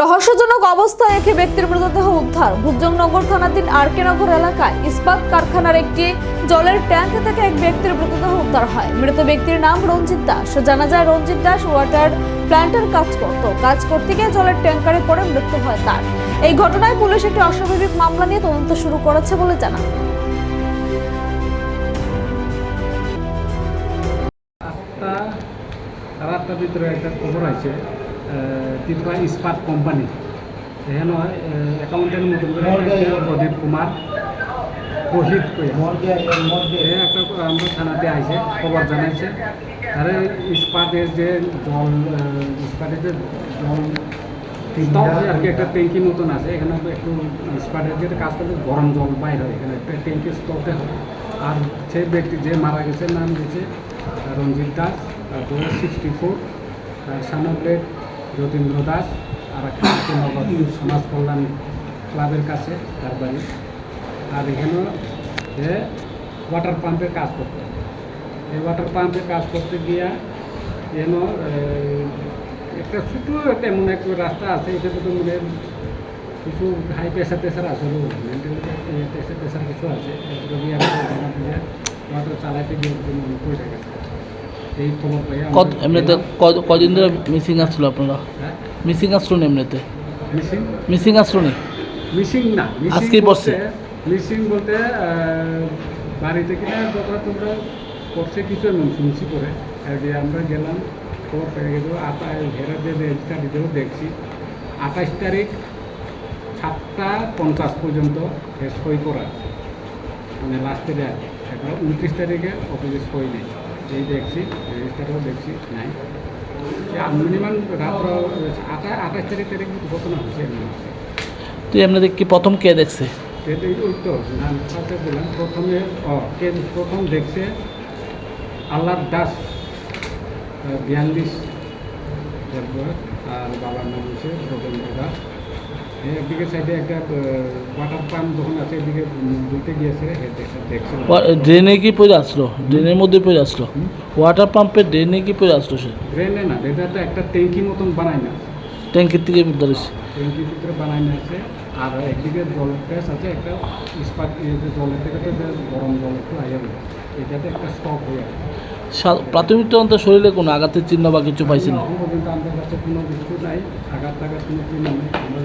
রহস্যজনক অবস্থায় একটি ব্যক্তির মৃতদেহ উদ্ধার। ভুজংনগর থানাধীন আরকে নগর এলাকায় ইস্পাত কারখানার একটি জলের ট্যাঙ্ক থেকে এক ব্যক্তির মৃতদেহ উদ্ধার হয়। মৃত ব্যক্তির নাম রঞ্জিত দাস। জানা যায়, রঞ্জিত দাস ওয়াটার প্ল্যান্টের কাজ করত। কাজ করতে গিয়ে জলের ট্যাঙ্কারে পড়ে মৃত্যু হয় তার। এই ঘটনায় পুলিশ একটি অস্বাভাবিক মামলা নিয়ে তদন্ত শুরু করেছে বলে জানা আটটা ভিতরে একটা খবর আছে। তিনটা ইস্পাত কোম্পানি এখানে অ্যাকাউন্টের মতন করে প্রদীপ কুমার এ একটা আমরা থানাতে আইছে খবর জানাইছে। তারে ইস্পাতের যে জল ইস্পাতের যে জল আর কি একটা ট্যাঙ্কি মতন আছে এখানে একটু ইস্পাতের যে কাজ করতে গরম জল বাইর হয় এখানে একটা ট্যাঙ্কি স্তবতে হয়। আর সেই ব্যক্তি যে মারা গেছে নাম দিয়েছে রঞ্জিত দাস তারপরে সিক্সটি ফোর সানব্লেড যতীন্দ্র দাস আর একটা সমাজ কল্যাণ ক্লাবের কাছে, তার বাড়ি। আর এখানেও যে ওয়াটার পাম্পের কাজ করতে এই ওয়াটার পাম্পের কাজ করতে গিয়া যেন একটা ছোটো একটা এমন একটা রাস্তা আছে এটাতে তো মানে কিছু হাই প্রেশার টেশার আছে প্রেশার টেশার কিছু আছে ওয়াটার চালাইতে গিয়ে পড়ে গেছে। কত এমনিতে কদিন ধরে মিসিং আসছিল আপনারা? হ্যাঁ? মিসিং আসলো এমনিতে? মিসিং মিসিং আসলো নি? মিসিং না মিসিং আজকেই পড়ছে? মিসিং বলতে বাড়িতে কিনা যতটা তোমরা করছে কিছু আমি শুনছি করে যে আমরা গেলাম খবর পেয়ে গেল আটা ঘেরা যে রেজিস্টার দিতেও দেখছি। আঠাশ তারিখ সাতটা পঞ্চাশ পর্যন্ত সই করা। আছে। মানে লাস্টের আর। এখন উনত্রিশ তারিখে অফিসে সই নেই। এই দেখছি রেজিস্টারও দেখছি নাই। মিনিমাম রাত্র আটা আঠাশ তারিখ তারিখ ঘটনা হচ্ছে এমনি হচ্ছে তো এমনিতে কি প্রথম কে দেখছে? প্রথমে কে প্রথম দেখছে আল্লাহ দাস বিয়াল্লিশ তারপর আর বাবার নাম হচ্ছে রবীন্দ্র দাস একদিকে সাইডে একটা ওয়াটার পাম্প যখন আছে এদিকে দুইতে গিয়েছে ড্রেনে কি পড়ে আসলো? ড্রেনের মধ্যে পড়ে আসলো? ওয়াটার পাম্পের ড্রেনে কি পড়ে আসলো সে? ড্রেনে না এটা তো একটা ট্যাঙ্কি মতন বানায় না। ট্যাঙ্কির থেকে উদ্ধার হয়েছে ট্যাঙ্কির ভিতরে আর একদিকে আছে একটা ইস্পাত এই যে জলের থেকে গরম জল একটু আইয়া এটাতে একটা স্টক হয়ে আছে। প্রাথমিক তদন্ত শরীরে কোনো আঘাতের চিহ্ন বা কিছু পাইছে না? পর্যন্ত আমাদের কাছে কোনো কিছু নাই। আঘাত টাঘাত কোনো চিহ্ন নেই। আমরা